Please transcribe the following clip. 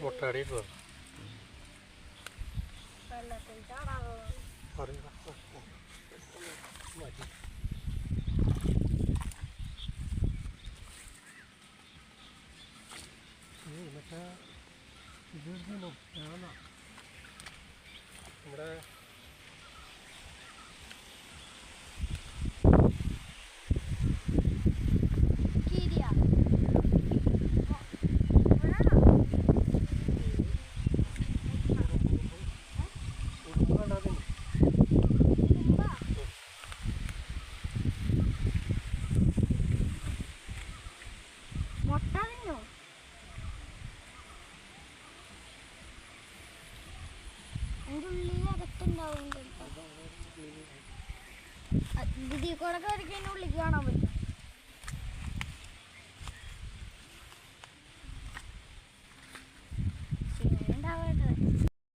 മുട്ടാടിയിട്ട് വെള്ളത്തിൽ ചാടാവോ മാറ്റി മറ്റേ ഇത് ഇടുന്നു നമ്മുടെ ഇതിൽ കൂടെ കാണാൻ പറ്റും.